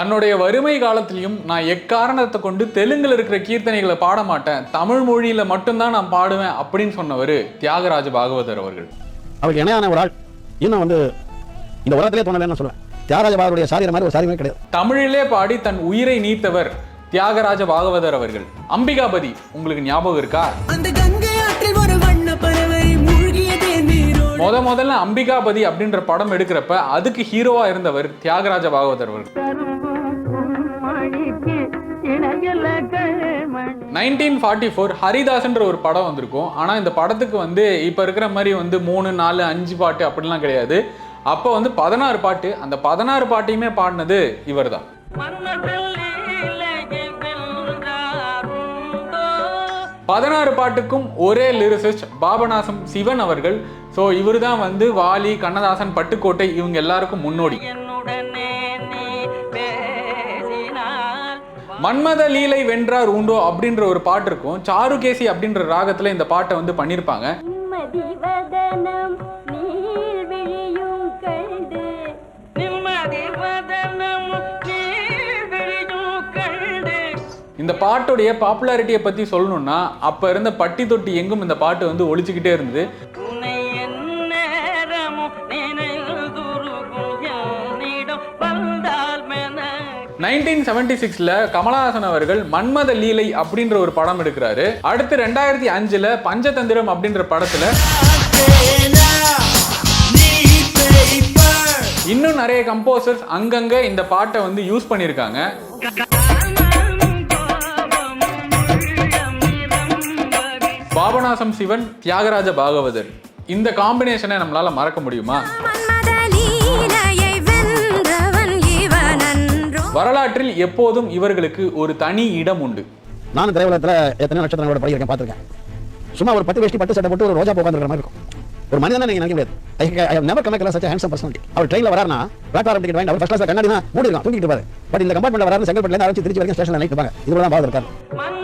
தன்னுடைய வறுமை காலத்திலையும் நான் எக்காரணத்தை கொண்டு தெலுங்குல இருக்கிற கீர்த்தனைகளை பாட மாட்டேன் தமிழ் மொழியில மட்டும்தான் நான் பாடுவேன் அப்படின்னு சொன்னவர் தியாகராஜ பாகவதர் அவர்கள். அவருக்கு இணையான ஒரு ஆள். இன்னும் வந்து இந்த உலகத்திலே தோணலைன்னு சொல்லுவேன் தியாகராஜ பாரதியுடைய சாதிர மாதிரி ஒரு சாதியமே கிடையாது. தமிழிலே பாடி தன் உயிரை நீத்தவர் தியாகராஜ பாகவதர் அவர்கள். அம்பிகாபதி உங்களுக்கு ஞாபகம் இருக்கா? அந்த கங்கை ஆற்றில் ஒரு வண்ண பறவை மூழ்கியதே நீரோடு. முத முதல்ல அம்பிகாபதி அப்படின்ற படம் எடுக்கிறப்ப அதுக்கு ஹீரோவா இருந்தவர் தியாகராஜ பாகவதர் அவர்கள். நைன்டீன் ஃபார்ட்டி ஃபோர் ஹரிதாஸ்ன்ற ஒரு படம் வந்திருக்கும். ஆனால் இந்த படத்துக்கு வந்து இப்போ இருக்கிற மாதிரி வந்து மூணு நாலு அஞ்சு பாட்டு அப்படிலாம் கிடையாது. அப்போ வந்து பதினாறு பாட்டு. அந்த பதினாறு பாட்டையுமே பாடினது இவர் தான் பதினாறு பாட்டுக்கும் ஒரே லிரிசிஸ்ட் பாபநாசம் சிவன் அவர்கள். ஸோ இவர் தான் வந்து வாலி கண்ணதாசன் பட்டுக்கோட்டை இவங்க எல்லாருக்கும் முன்னோடி. மன்மத லீலை வென்றார் உண்டோ அப்படின்ற ஒரு பாட்டு இருக்கும். சாருகேசி அப்படின்ற ராகத்துல இந்த பாட்டை வந்து பண்ணியிருப்பாங்க இந்த பாட்டுடைய பாப்புலாரிட்டியை பத்தி சொல்லணும்னா அப்ப இருந்த பட்டி தொட்டி எங்கும் இந்த பாட்டு வந்து ஒழிச்சுக்கிட்டே இருந்தது. நைன்டீன் செவன்டி சிக்ஸ்ல கமலஹாசன் அவர்கள் மன்மத லீலை அப்படின்ற ஒரு படம் எடுக்கிறாரு. அடுத்து ரெண்டாயிரத்தி அஞ்சுல பஞ்சதந்திரம் அப்படின்ற படத்துல இன்னும் நிறைய கம்போசர்ஸ் அங்கங்க இந்த பாட்டை வந்து யூஸ் பண்ணியிருக்காங்க. பாபநாசம் சிவன் தியாகராஜ பாகவதர். இந்த காம்பினேஷனை நம்மளால மறக்க முடியுமா? வரலாற்றில் எப்போதும் இவர்களுக்கு ஒரு தனி இடம் உண்டு. நானும் திரையுலகத்தில் எத்தனை நட்சத்திரங்களோட படிக்கிறேன் பார்த்துருக்கேன். சும்மா ஒரு பத்து வேஷ்டி பட்டு சட்டை போட்டு ஒரு ரோஜா பூ உட்காந்துருக்கிற மாதிரி இருக்கும். ஒரு மனிதனை நீங்க நினைக்க முடியாது. I I never comment such handsome personality அவர் ட்ரெயினில் வராருனா பிளாட்ஃபார்ம் டிக்கெட் வாங்கி அவர் ஃபர்ஸ்ட் கிளாஸ் கண்ணாடி தான் மூடி இருக்கான் தூங்கிட்டு இருப்பாரு. பட் இந்த கம்பார்ட்மெண்ட் வராரு செங்கல்பட்டுல இருந்து ஆரம்பிச்சு திருச்சி வரைக்கும் ஸ்டேஷன்ல நைட் இதுல தான் பாது